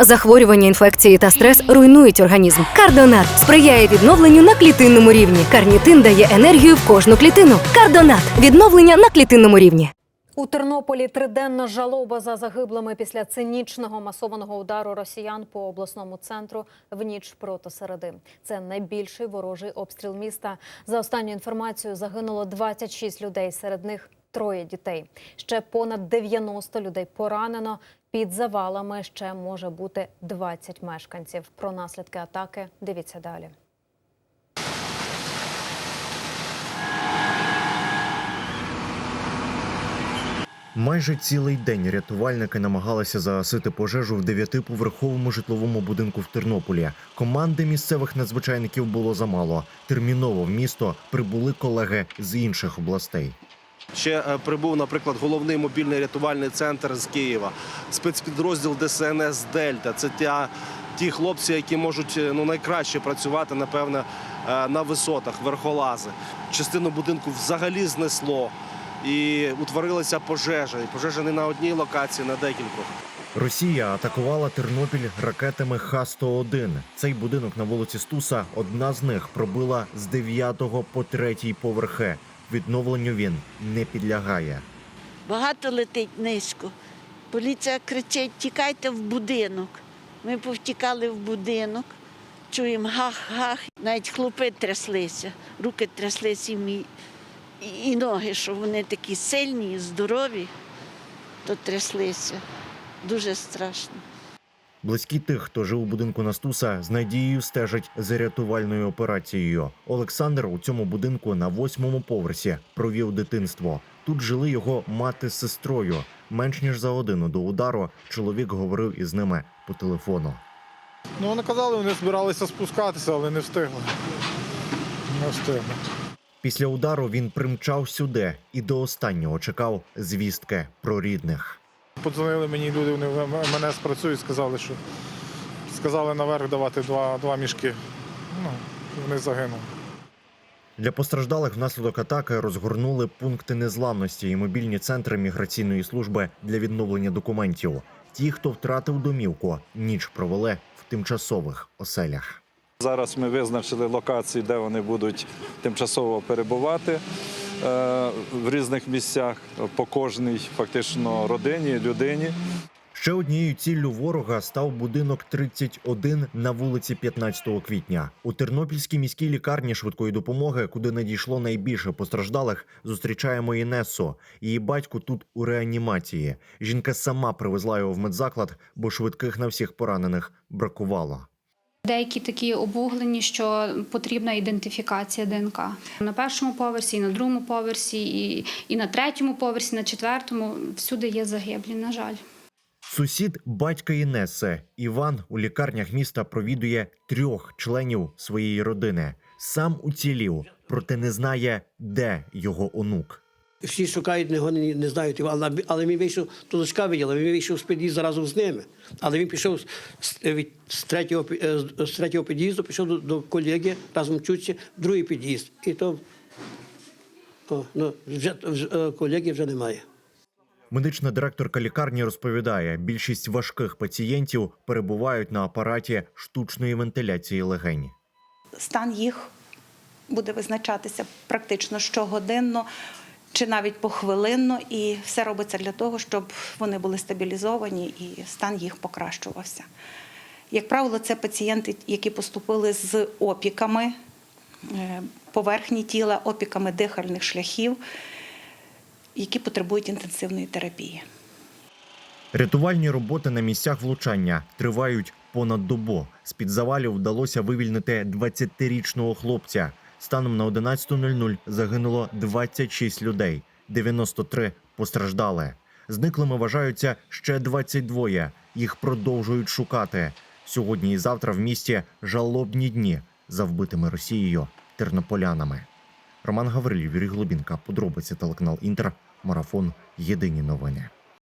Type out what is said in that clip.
Захворювання, інфекції та стрес руйнують організм. Кардонат сприяє відновленню на клітинному рівні. Карнітин дає енергію в кожну клітину. Кардонат відновлення на клітинному рівні. У Тернополі триденна жалоба за загиблими після цинічного масованого удару росіян по обласному центру в ніч проти середи. Це найбільший ворожий обстріл міста. За останню інформацією загинуло 26 людей, серед них троє дітей. Ще понад 90 людей поранено. Під завалами ще може бути 20 мешканців. Про наслідки атаки дивіться далі. Майже цілий день рятувальники намагалися загасити пожежу в дев'ятиповерховому житловому будинку в Тернополі. Команди місцевих надзвичайників було замало. Терміново в місто прибули колеги з інших областей. Ще е, прибув, наприклад, головний мобільний рятувальний центр з Києва, спецпідрозділ ДСНС Дельта. Це ті, ті хлопці, які можуть е, ну, найкраще працювати, напевне, е, на висотах, верхолази. Частину будинку взагалі знесло. І утворилася пожежа. І пожежа не на одній локації, на декількох. Росія атакувала Тернопіль ракетами Х-101. Цей будинок на вулиці Стуса одна з них пробила з 9 по 3 поверхи. Відновленню він не підлягає. Багато летить низько. Поліція кричить: тікайте в будинок. Ми повтікали в будинок, чуємо гах-гах. Навіть хлопи тряслися, руки тряслися і, і ноги, що вони такі сильні, здорові, то тряслися. Дуже страшно. Близькі тих, хто жив у будинку Настуса, з надією стежать за рятувальною операцією. Олександр у цьому будинку на восьмому поверсі провів дитинство. Тут жили його мати з сестрою. Менш ніж за годину до удару чоловік говорив із ними по телефону. Ну, вони казали, вони збиралися спускатися, але не встигли. Не встигли. Після удару він примчав сюди і до останнього чекав звістки про рідних. Подзвонили мені люди, вони в- мене спрацюють, сказали, що сказали наверх давати два, два мішки. Ну, вони загинули. Для постраждалих внаслідок атаки розгорнули пункти незламності і мобільні центри міграційної служби для відновлення документів. Ті, хто втратив домівку, ніч провели в тимчасових оселях. Зараз ми визначили локації, де вони будуть тимчасово перебувати в різних місцях по кожній фактично родині, людині. Ще однією ціллю ворога став будинок 31 на вулиці 15 квітня. У Тернопільській міській лікарні швидкої допомоги, куди надійшло найбільше постраждалих, зустрічаємо Інесу. Її батько тут у реанімації. Жінка сама привезла його в медзаклад, бо швидких на всіх поранених бракувало. Деякі такі обуглені, що потрібна ідентифікація ДНК. На першому поверсі, і на другому поверсі, і, і на третьому поверсі, на четвертому всюди є загиблі, на жаль. Сусід батька Інеси Іван у лікарнях міста провідує трьох членів своєї родини. Сам уцілів, проте не знає, де його онук. Всі шукають його, не, не знають його, але, але він вийшов, то дочка виділа, він вийшов з під'їзду разом з ними. Але він пішов з, від, з, третього, е, з- третього під'їзду, пішов до, до колеги, разом чуться, в другий під'їзд. І то о, ну, вже, вже, е, колеги вже немає. Медична директорка лікарні розповідає, більшість важких пацієнтів перебувають на апараті штучної вентиляції легень. стан їх буде визначатися практично щогодинно чи навіть похвилинно, і все робиться для того, щоб вони були стабілізовані і стан їх покращувався. Як правило, це пацієнти, які поступили з опіками е, поверхні тіла, опіками дихальних шляхів, які потребують інтенсивної терапії. Рятувальні роботи на місцях влучання тривають понад добу. З під завалів вдалося вивільнити 20-річного хлопця. Станом на 11.00 загинуло 26 людей, 93 постраждали. Зниклими вважаються ще 22. Їх продовжують шукати. Сьогодні і завтра в місті жалобні дні за вбитими Росією тернополянами. Роман Гаврилів, Юрій Глубінка, подробиці телеканал Інтер, марафон. Єдині новини.